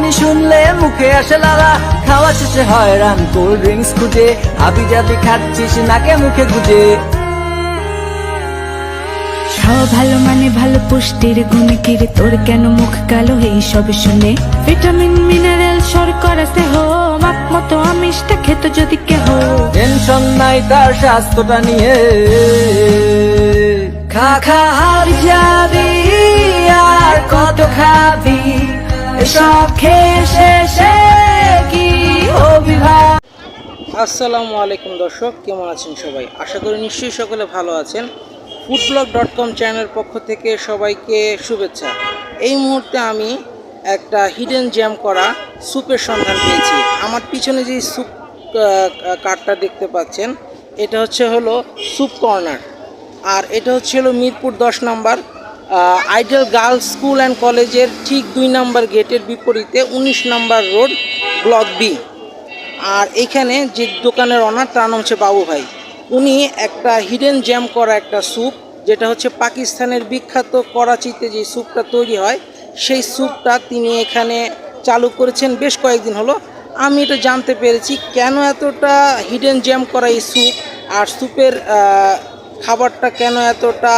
বিরিয়ানি শুনলে মুখে আসে লালা। খাওয়া শেষে হয় রান কোল্ড ড্রিঙ্কস খুঁজে। হাবি জাবি খাচ্ছিস নাকে মুখে গুজে। খাওয়া ভালো মানে ভালো পুষ্টির গুণে কিরে? তোর কেন মুখ কালো? এই সব শুনে ভিটামিন মিনারেল শর্করা দেহ মাপ মতো আমিষটা খেত যদি কেহ। টেনশন নাই তার স্বাস্থ্যটা নিয়ে। খা খা হার যাবি এসব খেয়ে কি আসসালামু আলাইকুম দর্শক, কেমন আছেন সবাই? আশা করি নিশ্চয়ই সকলে ভালো আছেন। ফুডব্লগ ডট কম চ্যানেলের পক্ষ থেকে সবাইকে শুভেচ্ছা। এই মুহূর্তে আমি একটা হিডেন জ্যাম করা স্যুপের সন্ধান পেয়েছি। আমার পিছনে যে স্যুপ কার্ডটা দেখতে পাচ্ছেন, এটা হচ্ছে হলো স্যুপ কর্নার আর এটা হচ্ছে হলো মিরপুর দশ number ideal girls school and কলেজের ঠিক দুই নম্বর গেটের বিপরীতে উনিশ নম্বর রোড ব্লক বি আর এখানে যে দোকানের অনার তার নাম হচ্ছে বাবু ভাই। উনি একটা হিডেন জ্যাম করা একটা স্যুপ যেটা হচ্ছে পাকিস্তানের বিখ্যাত করাচিতে যে স্যুপটা তৈরি হয়, সেই স্যুপটা তিনি এখানে চালু করেছেন বেশ কয়েকদিন হলো। আমি এটা জানতে পেরেছি কেন এতটা হিডেন জ্যাম করা এই স্যুপ আর স্যুপের খাবারটা কেন এতটা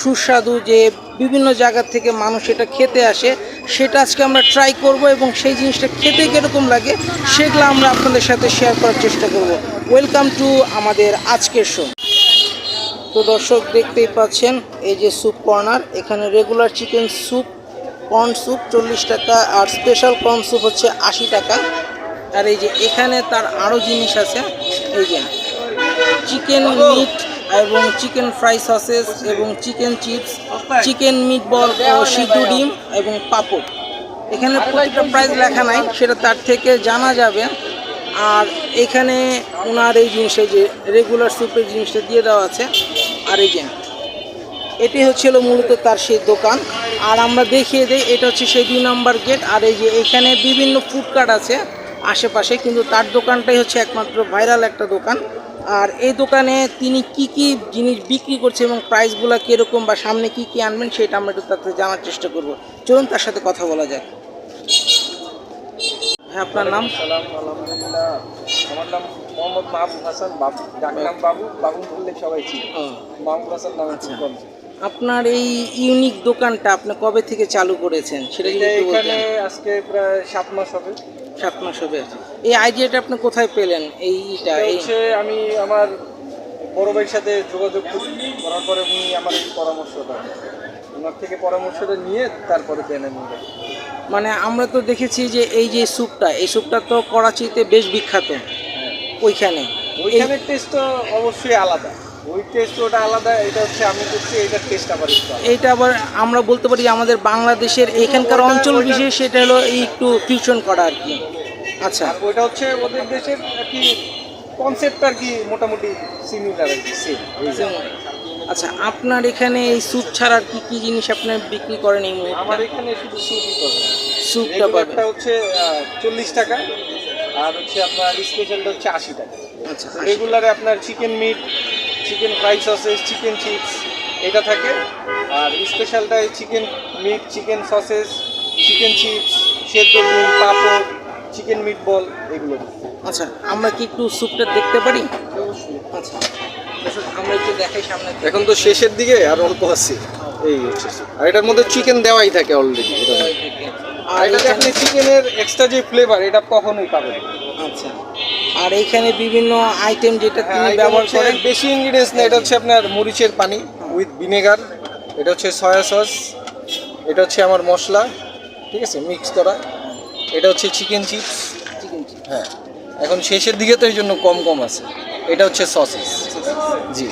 সুস্বাদু যে বিভিন্ন জায়গা থেকে মানুষ এটা খেতে আসে, সেটা আজকে আমরা ট্রাই করব এবং সেই জিনিসটা খেতে কীরকম লাগে, সেগুলো আমরা আপনাদের সাথে শেয়ার করার চেষ্টা করব। ওয়েলকাম টু আমাদের আজকের শো তো দর্শক, দেখতেই পাচ্ছেন, এই যে স্যুপ কর্নার এখানে regular chicken soup corn soup চল্লিশ টাকা, আর স্পেশাল কর্ন স্যুপ হচ্ছে আশি টাকা। আর এই যে এখানে তার আরও জিনিস আছে, এই যে চিকেন মিট এবং চিকেন ফ্রাই সসেস এবং chicken chips chicken meat ball ও সিদ্ধ ডিম এবং পাপড়। এখানে প্রতিটা প্রাইস লেখা নাই সেটা তার থেকে জানা যাবে। আর এখানে ওনার এই জিনিসটা যে রেগুলার স্যুপের জিনিসটা দিয়ে দেওয়া আছে আর এই যে এটি হচ্ছিল মূলত তার সেই দোকান। আর আমরা দেখিয়ে দিই এটা হচ্ছে সেই দুই নম্বর গেট আর এই যে এখানে বিভিন্ন ফুড কার্ট আছে। আশেপাশে কিন্তু তার দোকানটাই হচ্ছে একমাত্র ভাইরাল একটা দোকান। আর এই দোকানে তিনি কি কি জিনিস বিক্রি করছে এবং প্রাইসগুলো কীরকম বা সামনে কি কি আনবেন সেটা আমরা একটু তার থেকে জানার চেষ্টা করব। চলুন তার সাথে কথা বলা যায় হ্যাঁ আপনার নাম? আমার নাম মোহাম্মদ মাহবুব হাসান বাবু। ডাক নাম বাবু। বাবু বললে সবাই ছিল মাহবুব হাসান নামে কম। ছিল। আপনার এই ইউনিক দোকানটা আপনি কবে থেকে চালু করেছেন? সেটা যদি একটু এখানে বলতেন। আজকে প্রায় সাত মাস হবে। সাত মাস হবে। এই আইডিয়াটা আপনি কোথায় পেলেন? এইটা এটা এই হচ্ছে আমি আমার বড় ভাইয়ের সাথে যোগাযোগ করি। করার পরে উনি আমার এই পরামর্শটা দেন। ওনার থেকে পরামর্শটা নিয়ে তারপরে পেনে নিয়ে মানে আমরা তো দেখেছি যে এই যে স্যুপটা এই স্যুপটা তো করাচিতে বেশ বিখ্যাত। ওইখানে। ওইখানের টেস্ট তো অবশ্যই আলাদা। ওই টেস্ট ওটা আলাদা এটা হচ্ছে আমি করছি এটার টেস্ট আবার এইটা আবার আমরা বলতে পারি আমাদের বাংলাদেশের এখানকার অঞ্চল বিশেষ সেটা হলো একটু ফিউশন করা আর কি। আচ্ছা। ওইটা হচ্ছে ওদের দেশের কি কনসেপ্ট আর কি মোটামুটি সিমিলার আর কি সেম আচ্ছা আপনার এখানে এই স্যুপ ছাড়া আর কি কি জিনিস আপনার বিক্রি করেন এই আমার এখানে শুধু স্যুপই পাবেন স্যুপটা পাবেন। হচ্ছে চল্লিশ টাকা আর হচ্ছে আপনার স্পেশালটা হচ্ছে আশি টাকা। আচ্ছা রেগুলারে আপনার chicken meat chicken fry sausages chicken chips এটা থাকে। আর স্পেশালটায় chicken meat chicken sausages chicken chips সেদ্ধ ডিম পাঁপড় চিকেন মিট বল এগুলো। আচ্ছা আমরা কি একটু স্যুপটা দেখতে পারি? অবশ্যই আচ্ছা আমরা একটু দেখাই সামনে। এখন তো শেষের দিকে আর অল্প আছে। এই হচ্ছে। আর এটার মধ্যে চিকেন দেওয়াই থাকে অলরেডি আর এটাতে আপনি এখানে চিকেনের এক্সট্রা যে ফ্লেভার এটা কখনোই পাবেন আচ্ছা। আর এইখানে বিভিন্ন আইটেম যেটা হ্যাঁ, তিনি ব্যবহার করেন? বেশি ইনগ্রিডিয়েন্টস না এটা হচ্ছে আপনার মরিচের পানি উইথ ভিনেগার এটা হচ্ছে সয়া সস এটা হচ্ছে আমার মশলা ঠিক আছে মিক্স করা। এটা হচ্ছে চিকেন চিপস চিকেন হ্যাঁ এখন শেষের দিকে তো এই জন্য কম কম আছে। এটা হচ্ছে সসেস জি।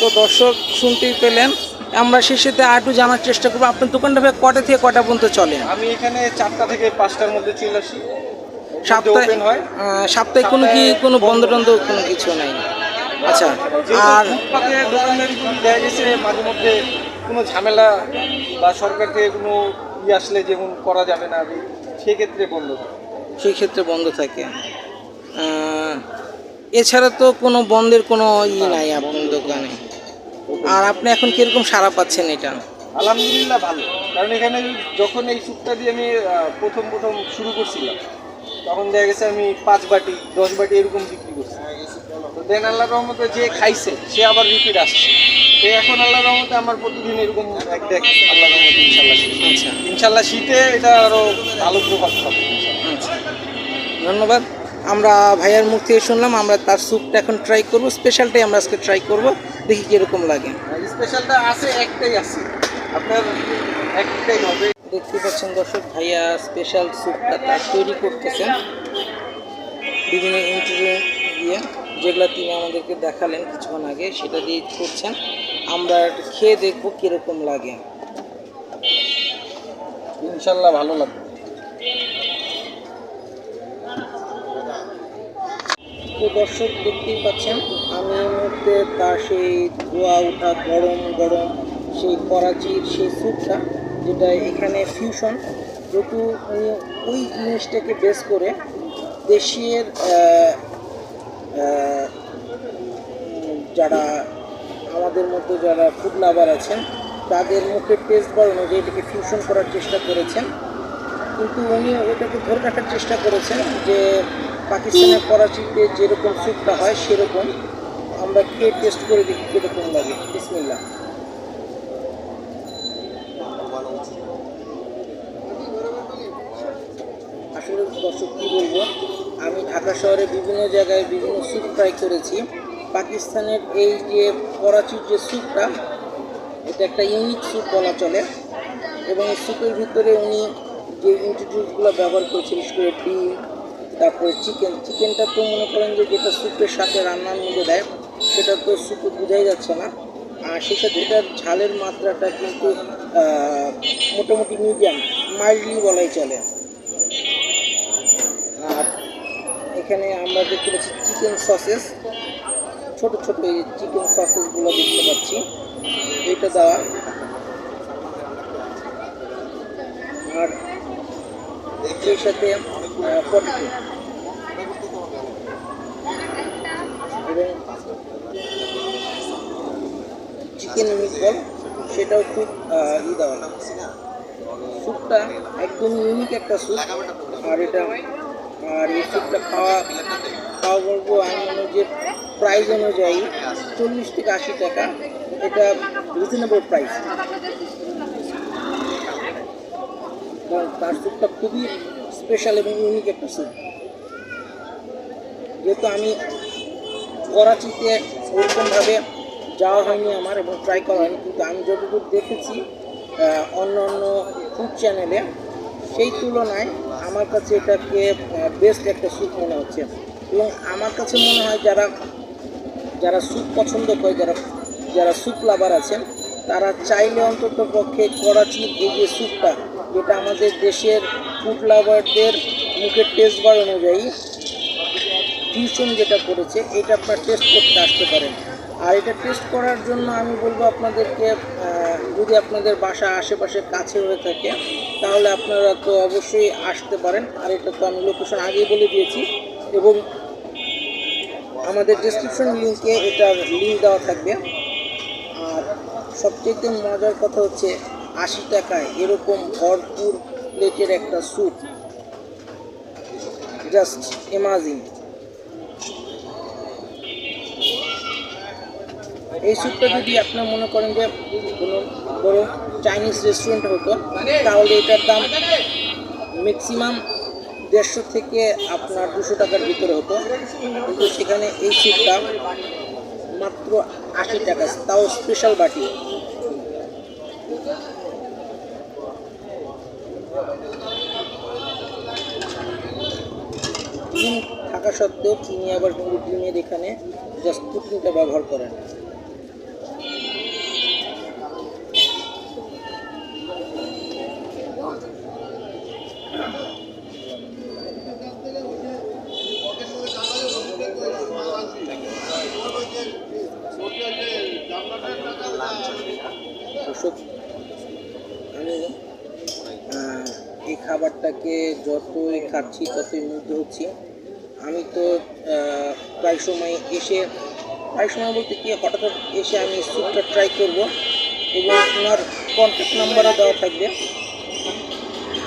তো দর্শক শুনতেই পেলেন আমরা শেষেতে আর একটু জানার চেষ্টা করব। আপনার দোকানটা ভাই কটা থেকে কটা পর্যন্ত চলে? আমি এখানে চারটা থেকে পাঁচটার মধ্যে চলে আসি। সপ্তাহে ওপেন হয়। আহ, সপ্তাহে কোনো কি কোনো বন্ধ টন্ধ কোনো কিছু নাই? আচ্ছা আর ফুটপাতে দোকানদারি দেখা গেছে মাঝে মধ্যে কোনো ঝামেলা বা সরকার থেকে কোনো ই আসলে যেমন করা যাবে না সেক্ষেত্রে বন্ধ। সেই ক্ষেত্রে বন্ধ থাকে। এছাড়া তো কোনো বন্ধের কোনো ই নাই আপনার দোকানে? আর আপনি এখন কীরকম সারা পাচ্ছেন এটা? আলহামদুলিল্লাহ ভালো। কারণ এখানে যখন এই স্যুপটা দিয়ে আমি প্রথম প্রথম শুরু করছিলাম তখন দেখা গেছে আমি পাঁচ বাটি দশ বাটি এরকম বিক্রি করছি। তো দেন আল্লাহ রহমতে যে খাইছে সে আবার রিপিট আসছে। তো এখন আল্লাহ রহমতে আমার প্রতিদিন এরকম এক দেখ আল্লাহ রহমতে ইনশাল্লাহ আচ্ছা। ইনশাল্লাহ শীতে এটা আরও ভালো প্রভাব পাবে আচ্ছা। ধন্যবাদ। আমরা ভাইয়ার মুখ থেকে শুনলাম আমরা তার স্যুপটা এখন ট্রাই করব। স্পেশালটাই আমরা আজকে ট্রাই করব। দেখি কীরকম লাগে। স্পেশালটা আছে একটাই আছে। আপনার একটাই হবে। দেখতে পাচ্ছেন দর্শক ভাইয়া স্পেশাল স্যুপটা তার তৈরি করতেছেন বিভিন্ন ইন্টারভিউ দিয়ে যেগুলো তিনি আমাদেরকে দেখালেন কিছুক্ষণ আগে সেটা দিয়ে করছেন। আমরা খেয়ে দেখব কীরকম লাগে। ইনশাল্লাহ ভালো লাগবে। তো দর্শক দেখতেই পাচ্ছেন। আমি এই মুহূর্তে তার সেই ধোয়া ওঠা গরম গরম সেই করাচির সেই স্যুপটা যেটা এখানে ফিউশন যেহেতু উনি ওই জিনিসটাকে বেস করে দেশের যারা আমাদের মধ্যে যারা ফুড লাভার আছেন, তাদের মুখের টেস্ট বার অনুযায়ী এটাকে ফিউশন করার চেষ্টা করেছেন। কিন্তু উনি ওটাকে ধরে রাখার চেষ্টা করেছেন যে পাকিস্তানের করাচিতে যেরকম স্যুপটা হয়, সেরকম আমরা খেয়ে টেস্ট করে দেখি কীরকম লাগে। বিসমিল্লা আসলে দর্শক, কী বলব? আমি ঢাকা শহরে বিভিন্ন জায়গায় বিভিন্ন স্যুপ ট্রাই করেছি। পাকিস্তানের এই যে করাচির যে স্যুপটা, এটা একটা ইউনিক স্যুপ বলা চলে। এবং স্যুপের ভিতরে উনি যে ইনগ্রিডিয়েন্টসগুলো ব্যবহার করেছে বিশেষ করে ডিম তারপরে চিকেন চিকেনটা তো মনে করেন যে যেটা স্যুপের সাথে রান্নার মধ্যে দেয়, সেটা তো স্যুপে বোঝাই যাচ্ছে না। আর সেই সাথে এটার ঝালের মাত্রাটা কিন্তু মোটামুটি মিডিয়াম মাইল্ডলি বলাই চলে। আর এখানে আমরা দেখতে পাচ্ছি চিকেন সসেস ছোট ছোট এই চিকেন সসেসগুলো দেখতে পাচ্ছি। এইটা দেওয়া। আর সেই সাথে চিকেন মিটবল সেটাও খুব ই দেওয়া স্যুপটা একদম ইউনিক একটা স্যুপ আর এটা, আর এই স্যুপটা খাওয়া খাওয়া বলব আমি মনে যে প্রাইস অনুযায়ী চল্লিশ থেকে আশি টাকা। এটা রিজনেবল প্রাইস তার স্যুপটা খুবই স্পেশাল এবং ইউনিক একটা স্যুপ যেহেতু আমি করাচিতে ওরকমভাবে যাওয়া হয়নি আমার এবং ট্রাই করা হয়নি, কিন্তু আমি যতদূর দেখেছি অন্য অন্য ফুড চ্যানেলে সেই তুলনায় আমার কাছে এটাকে বেস্ট একটা স্যুপ মনে হচ্ছে। এবং আমার কাছে মনে হয় যারা যারা স্যুপ পছন্দ করে, যারা যারা স্যুপ লাভার আছেন, তারা চাইলে অন্তত পক্ষে করাচির এই যে স্যুপটা যেটা আমাদের দেশের ফুড লাভারদের মুখের টেস্ট বার অনুযায়ী টিউশন যেটা করেছে, এটা আপনার টেস্ট করতে আসতে পারেন। আর এটা টেস্ট করার জন্য আমি বলব আপনাদেরকে যদি আপনাদের বাসা আশেপাশে কাছে হয়ে থাকে, তাহলে আপনারা তো অবশ্যই আসতে পারেন। আর এটা তো আমি লোকেশন আগেই বলে দিয়েছি। এবং আমাদের ডিসক্রিপশন লিঙ্কে এটা লিঙ্ক দেওয়া থাকবে। আর সবচেয়ে মজার কথা হচ্ছে আশি টাকায় এরকম ভরপুর প্লেটের একটা স্যুপ। জাস্ট এমাজিং এই স্যুপটা যদি আপনার মনে করেন যে কোনো বড় চাইনিজ রেস্টুরেন্ট হতো, তাহলে এটার দাম ম্যাক্সিমাম দেড়শো থেকে আপনার দুশো টাকার ভিতরে হতো। কিন্তু সেখানে এই স্যুপটা মাত্র আশি টাকা, তাও স্পেশাল বাটি। চীন থাকা সত্ত্বেও তিনি আবার কিন্তু চীনের এখানে যা পুটিনটা ব্যবহার করেন। খাবারটাকে যতই খাচ্ছি, ততই মুগ্ধ হচ্ছি। আমি তো প্রায় সময় এসে, প্রায় সময় বলতে কি, হঠাৎ এসে আমি স্যুপটা ট্রাই করব এবং ওনার কন্ট্যাক্ট নাম্বারও দেওয়া থাকবে।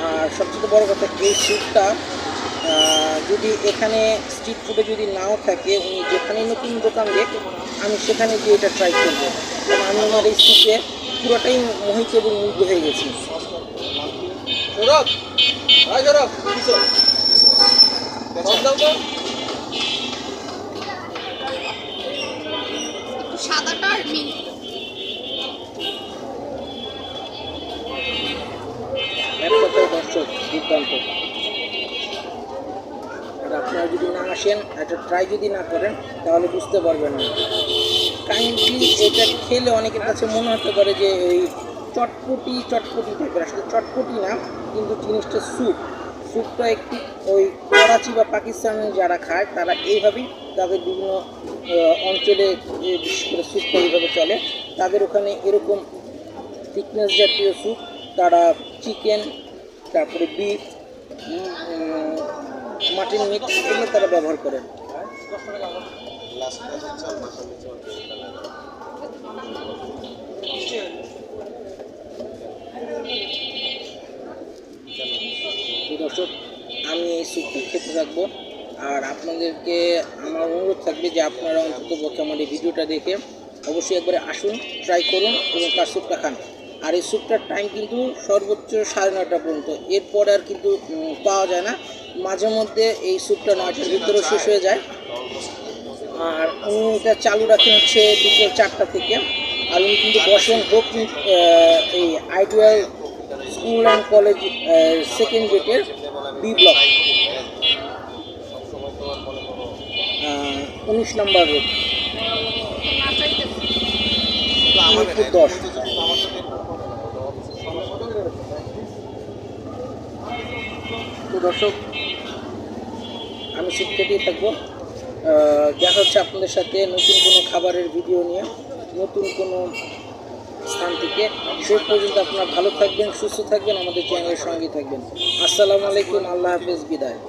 আর সবচেয়ে বড় কথা, এই স্যুপটা যদি এখানে স্ট্রিট ফুডে যদি নাও থাকে, উনি যেখানে নতুন দোকান দেখ, আমি সেখানে গিয়ে এটা ট্রাই করব। কারণ আমি ওনার এই স্যুপে পুরোটাই মোহিত এবং মুগ্ধ হয়ে গেছি। সৌরভ সৌরভ সাদাটা আর দুর্দান্ত আপনারা যদি না আসেন একটা ট্রাই যদি না করেন তাহলে বুঝতে পারবেন না। কাইন্ডলি এটা খেলে অনেকের কাছে মনে হতে পারে যে ওই চটপটি চটপটি টাইপের আসলে চটপটি না, কিন্তু জিনিসটা স্যুপ। স্যুপটা একটু ওই করাচি বা পাকিস্তানে যারা খায়, তারা এইভাবেই তাদের বিভিন্ন অঞ্চলে যে বিশেষ করে স্যুপটা এইভাবে চলে। তাদের ওখানে এরকম থিকনেস জাতীয় স্যুপ, তারা চিকেন তারপরে বিফ মাটন মিট এগুলো তারা ব্যবহার করেন তো দর্শক, আমি এই স্যুপটা খেতে থাকব। আর আপনাদেরকে আমার অনুরোধ থাকবে যে আপনারা অন্তত পক্ষে আমার এই ভিডিওটা দেখে অবশ্যই একবারে আসুন ট্রাই করুন এবং তার স্যুপটা খান। আর এই স্যুপটার টাইম কিন্তু সর্বোচ্চ সাড়ে নয়টা পর্যন্ত। এরপরে আর কিন্তু পাওয়া যায় না। মাঝে মধ্যে এই স্যুপটা নয়টার ভিতরেও শেষ হয়ে যায়। আর উনি এটা চালু রাখেন হচ্ছে দুপুর চারটা থেকে। আর উনি কিন্তু বসেন হোক এই ideal school and college second গেটের বি ব্লক উনিশ নম্বর রোড দশ দর্শক, আমি শিক্ষাতেই থাকব। দেখা হচ্ছে আপনাদের সাথে নতুন কোনো খাবারের ভিডিও নিয়ে, নতুন কোনো স্থান থেকে। শেষ পর্যন্ত আপনারা ভালো থাকবেন, সুস্থ থাকবেন, আমাদের চ্যানেলের সঙ্গে থাকবেন। আসসালামু আলাইকুম, আল্লাহ হাফেজ, বিদায়।